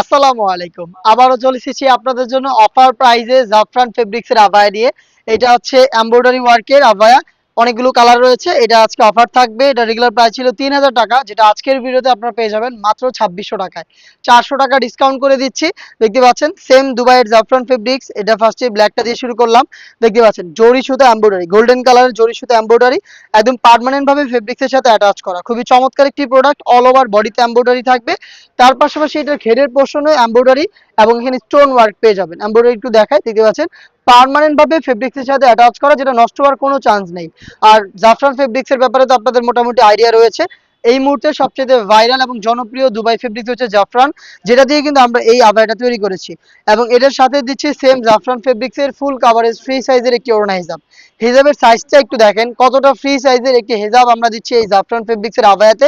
আসসালামু আলাইকুম। আবারও চলে এসেছি আপনাদের জন্য অফার প্রাইজে জাফরান ফেব্রিক্সের আবায়া নিয়ে। এটা হচ্ছে এমব্রয়ডারি ওয়ার্কের আবায়া অনেকগুলো কালার রয়েছে। এটা আজকে অফার থাকবে। এটা রেগুলার প্রাইস ছিল তিন হাজার টাকা, যেটা আজকের ভিডিওতে আপনারা পেয়ে যাবেন মাত্র ছাব্বিশশো টাকায়। চারশো টাকা ডিসকাউন্ট করে দিচ্ছি। দেখতে পাচ্ছেন সেম দুবাইয়ের জাফরান ফেব্রিক্স এটা ফার্স্টে ব্ল্যাকটা দিয়ে শুরু করলাম। দেখতে পাচ্ছেন, জরি সুতো এমব্রয়ডারি গোল্ডেন কালারের জরি সুতা এমব্রয়ডারি একদম পার্মানেন্ট ভাবে ফেব্রিক্সের সাথে অ্যাটাচ করা। খুবই চমৎকার একটি প্রোডাক্ট অল ওভার বডিতে এমব্রয়ডারি থাকবে। তার পাশাপাশি এটার ঘেরের পোর্শনে এমব্রয়ডারি এবং এখানে স্টোন ওয়ার্ক পেয়ে যাবেন। এমব্রয়ডারি একটু দেখায় দেখতে পাচ্ছেন? পার্মানেন্ট ভাবে ফেব্রিক্সের সাথে অ্যাটাচ করা, যেটা নষ্ট হওয়ার কোনো চান্স নেই। আর জাফরান ফেব্রিক্স এর ব্যাপারে তো আপনাদের মোটামুটি আইডিয়া রয়েছে। এই মুহূর্তে সবচেয়ে ভাইরাল এবং জনপ্রিয় দুবাই ফেব্রিক্স হচ্ছে জাফরান, যেটা দিয়ে কিন্তু আমরা এই আবায়াটা তৈরি করেছি। এবং এটার সাথে দিচ্ছি সেম জাফরান ফেব্রিক্স এর ফুল কাভারেজ ফ্রি সাইজের একটি ওড়না হিজাব। হিজাবের সাইজটা একটু দেখেন, কতটা ফ্রি সাইজের একটি হিজাব আমরা দিচ্ছি এই জাফরান ফেব্রিক্স এর আবায়াতে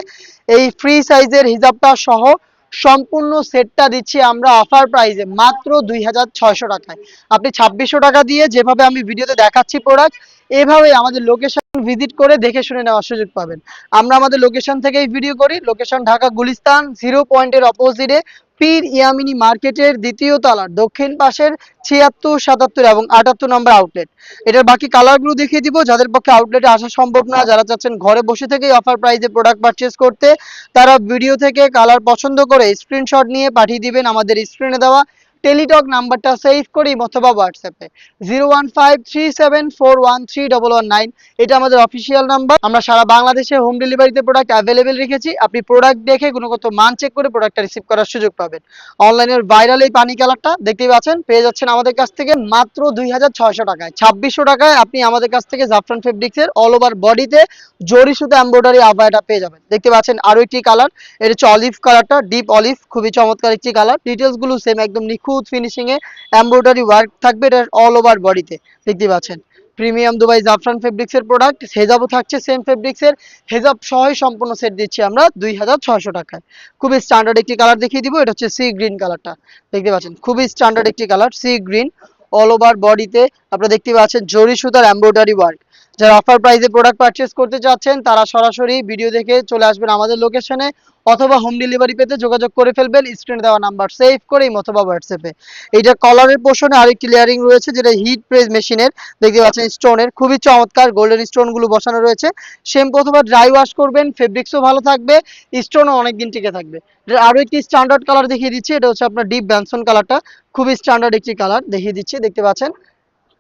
এই ফ্রি সাইজের হিজাবটা সহ সম্পূর্ণ সেটটা দিচ্ছি আমরা অফার প্রাইসে মাত্র দুই হাজার ছয়শো টাকায়। আপনি ছাব্বিশশো টাকা দিয়ে যেভাবে আমি ভিডিওতে দেখাচ্ছি প্রোডাক্ট এভাবে আমাদের লোকেশন ভিজিট করে দেখে শুনে নেওয়ার সুযোগ পাবেন। আমরা আমাদের লোকেশন থেকেই ভিডিও করি। লোকেশন ঢাকা গুলিস্তান জিরো পয়েন্টের অপোজিটে পীর ইয়ামিনী মার্কেটের দ্বিতীয় তলার দক্ষিণ পাশের ছিয়াত্তর, সাতাত্তর এবং আটাত্তর নম্বর আউটলেট এটার বাকি কালারগুলো দেখিয়ে দিব, যাদের পক্ষে আউটলেটে আসা সম্ভব না, যারা চাচ্ছেন ঘরে বসে থেকেই অফার প্রাইসে প্রোডাক্ট পারচেস করতে, তারা ভিডিও থেকে কালার পছন্দ করে স্ক্রিনশট নিয়ে পাঠিয়ে দিবেন আমাদের স্ক্রিনে দেওয়া টেলিটক নাম্বারটা সেভ করি অথবা হোয়াটসঅ্যাপে zero one five three seven four one three double one nine এটা আমাদের অফিসিয়াল নাম্বার আমরা সারা বাংলাদেশে হোম ডেলিভারিতে প্রোডাক্ট অ্যাভেলেবেল রেখেছি। আপনি প্রোডাক্ট দেখে গুণগত মান চেক করে প্রোডাক্টটা রিসিভ করার সুযোগ পাবেন। অনলাইনের ভাইরাল এই পানি কালারটা দেখতেই পাচ্ছেন, পেয়ে যাচ্ছেন আমাদের কাছ থেকে মাত্র দুই হাজার ছয়শো টাকায়। ছাব্বিশশো টাকায় আপনি আমাদের কাছ থেকে জাফরান ফেব্রিক্সের অল ওভার বডিতে জরি সুতো এমব্রয়ডারি আবায়াটা পেয়ে যাবেন। দেখতে পাচ্ছেন আরও একটি কালার এটা হচ্ছে অলিভ কালারটা ডিপ অলিভ খুবই চমৎকার একটি কালার ডিটেলসগুলো সেম একদম নিখুঁত ফিনিশিং এ এমব্রয়ডারি ওয়ার্ক থাকবে, এটা অল ওভার বডিতে দেখতে পাচ্ছেন। প্রিমিয়াম দুবাই জাফরান ফেব্রিক্স এর প্রোডাক্ট হেজাবও থাকছে সেম ফেব্রিক্স এর। হেজাব সহই সম্পূর্ণ সেট দিচ্ছি আমরা দুই হাজার ছয়শো টাকায়। খুবই স্ট্যান্ডার্ড একটি কালার দেখিয়ে দিব, এটা হচ্ছে সি গ্রিন কালারটা দেখতে পাচ্ছেন, খুবই স্ট্যান্ডার্ড একটি colour sea green all over বডিতে আপনারা দেখতে পাচ্ছেন, জরি সুতার এমব্রয়ডারি ওয়ার্ক যারা অফার প্রাইসে প্রোডাক্ট পারচেস করতে চাচ্ছেন, তারা সরাসরি ভিডিও দেখে চলে আসবেন আমাদের লোকেশনে অথবা হোম ডেলিভারি পেতে যোগাযোগ করে ফেলবেন স্ক্রিনে দেওয়া নাম্বার সেভ করেই অথবা হোয়াটসঅ্যাপে এইটা কলারের পোর্শনে আরেকটি লেয়ারিং রয়েছে, যেটা হিট প্রেস মেশিনের দেখতে পাচ্ছেন স্টোনের খুবই চমৎকার গোল্ডেন স্টোনগুলো বসানো রয়েছে। শ্যাম্পু অথবা ড্রাই ওয়াশ করবেন ফেব্রিক্সও ভালো থাকবে স্টোনও অনেকদিন টিকে থাকবে। এটার আরও একটি স্ট্যান্ডার্ড কালার দেখিয়ে দিচ্ছি, এটা হচ্ছে আপনার ডিপ ব্যানসন কালারটা খুবই স্ট্যান্ডার্ড একটি কালার দেখিয়ে দিচ্ছি, দেখতে পাচ্ছেন।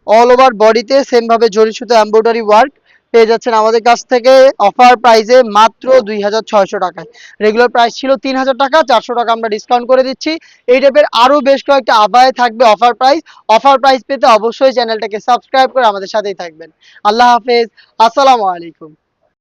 অল ওভার বডিতে সেম ভাবে জরি সুতো এমব্রয়ডারি ওয়ার্ক পেয়ে যাচ্ছেন আমাদের কাছ থেকে। অফার প্রাইসে মাত্র দুই হাজার ছয়শো টাকায়। রেগুলার প্রাইস ছিল তিন হাজার টাকা, চারশো টাকা আমরা ডিসকাউন্ট করে দিচ্ছি। এই টাইপের আরও বেশ কয়েকটা আবায় থাকবে অফার প্রাইস অফার প্রাইস পেতে অবশ্যই চ্যানেলটাকে সাবস্ক্রাইব করে আমাদের সাথেই থাকবেন। আল্লাহ হাফেজ। আসসালামু আলাইকুম।